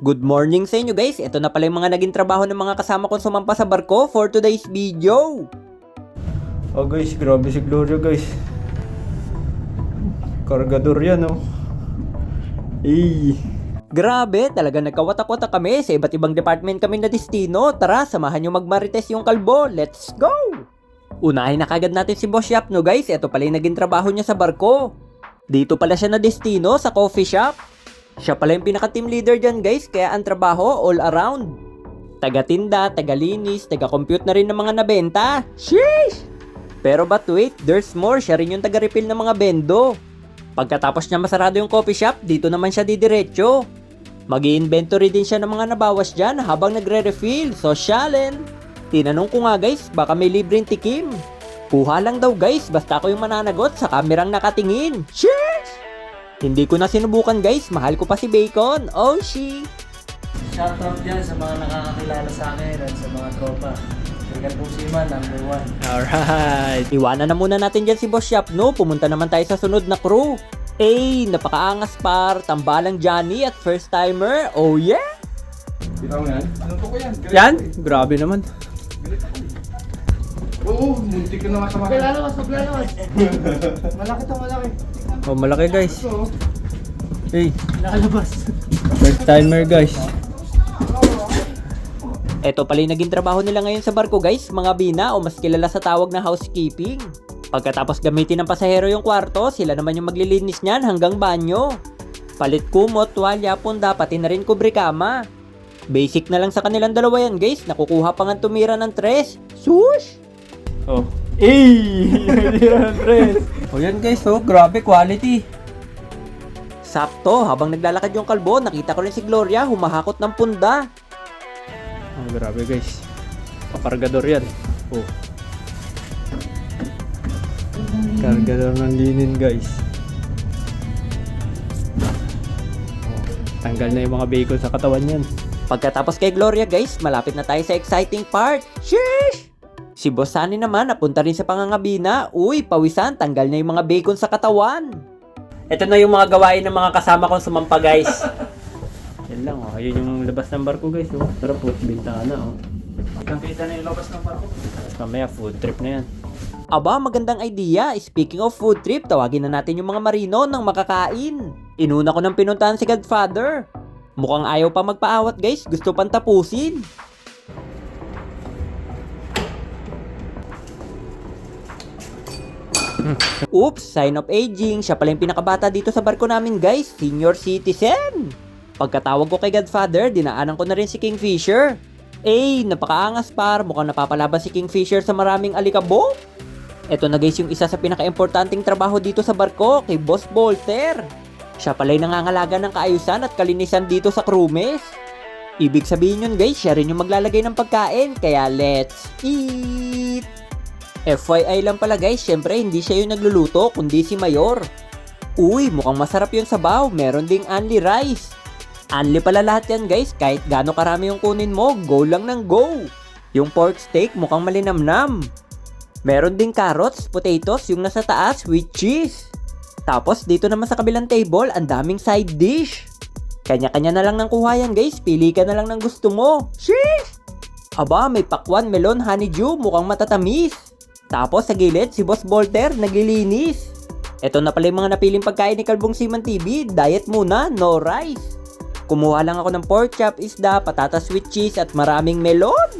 Good morning sa inyo guys. Ito na pala yung mga naging trabaho ng mga kasama kong sumampa sa barko for today's video. Oh guys, grabe si Gloria guys. Kargador yan oh. Eh. Grabe, talaga nagkawatak-watak kami sa iba't ibang department kami na destino. Tara, samahan nyo magmarites yung kalbo. Let's go! Unahin na kagad natin si Boss Yap, no guys. Ito pala yung naging trabaho niya sa barko. Dito pala siya na destino sa coffee shop. Siya pala yung pinaka-team leader dyan guys, kaya ang trabaho all around. Taga-tinda, taga-linis, taga-compute na rin ng mga nabenta. Sheesh! Pero but wait, there's more. Siya rin yung taga-refill ng mga bendo. Pagkatapos niya masarado yung coffee shop, dito naman siya didiretso. mag inventory din siya ng mga nabawas dyan habang nagre-refill. So, Shalen. Tinanong ko nga guys, baka may libreng tikim. Kuha lang daw guys, basta ako yung mananagot sa kamerang nakatingin. Sheesh! Hindi ko na sinubukan guys, mahal ko pa si Bacon. Oh, she. Shoutout dyan sa mga nakakakilala sa akin at sa mga tropa. Tingnan po si Man, number one. Alright. Iwanan na muna natin dyan si Boss Shop, no? Pumunta naman tayo sa sunod na crew. Eh, napakaangas par, tambalang Johnny at first timer. Oh yeah! Bitaw yan? Ano po ko yan? Galit Yan? ako eh. Grabe naman. Galit ako eh. Oo, muntik ka na masama. Maglalawas, maglalawas. malaki to, malaki. Oh, malaki guys. Hey, Nakalabas. first timer guys. Ito pala yung naging trabaho nila ngayon sa barko guys, mga bina o mas kilala sa tawag na housekeeping. Pagkatapos gamitin ng pasahero yung kwarto, sila naman yung maglilinis niyan hanggang banyo. Palit kumot, tuwalya, punda, pati na rin kubrikama. Basic na lang sa kanilang dalawa yan guys, nakukuha pa nga tumira ng tres. Sush! Oh. Eh! Yan, Andres. Yan guys, oh. Grabe quality. Sakto, habang naglalakad yung kalbo, nakita ko rin si Gloria humahakot ng punda. Oh, grabe guys. Pakargador yan. Oh. Kargador ng linin guys. Oh, tanggal na yung mga bacon sa katawan yan. Pagkatapos kay Gloria guys, malapit na tayo sa exciting part. Sheesh! Si Boss Sunny naman napunta rin sa pangangabina. Uy, pawisan, tanggal na yung mga bacon sa katawan. Ito na yung mga gawain ng mga kasama kong sumampa guys. Yan lang oh. Ayun yung labas ng barko guys oh. Tara po, bintana oh. Kita na yung labas ng barko. Tapos mamaya food trip na yan. Aba, magandang idea. Speaking of food trip, tawagin na natin yung mga marino ng makakain. Inuna ko ng pinuntahan si Godfather. Mukhang ayaw pa magpaawat guys, gusto pang tapusin. Oops, sign of aging. Siya pala yung pinakabata dito sa barko namin guys, senior citizen. Pagkatawag ko kay Godfather, dinaanan ko na rin si Kingfisher. Eh, napakaangas par, mukhang napapalaban si Kingfisher sa maraming alikabok. Ito na guys yung isa sa pinaka-importanting trabaho dito sa barko, kay Boss Bolter. Siya pala yung nangangalaga ng kaayusan at kalinisan dito sa crewmess. Ibig sabihin yun guys, siya rin yung maglalagay ng pagkain, kaya let's eat! FYI lang pala guys, syempre hindi siya yung nagluluto, kundi si Mayor. Uy, mukhang masarap yung sabaw, meron ding only rice. Only pala lahat yan guys, kahit gaano karami yung kunin mo, go lang ng go. Yung pork steak mukhang malinamnam. Meron ding carrots, potatoes, yung nasa taas with cheese. Tapos dito naman sa kabilang table, ang daming side dish. Kanya-kanya na lang ng kuha yan guys, pili ka na lang ng gusto mo. Sheesh! Aba, may pakwan, melon, honeydew, mukhang matatamis. Tapos sa gilid, si Boss Bolter naglilinis. Ito na pala yung mga napiling pagkain ni Kalbong Siman TV, diet muna, no rice. Kumuha lang ako ng pork chop, isda, patatas with cheese at maraming melon.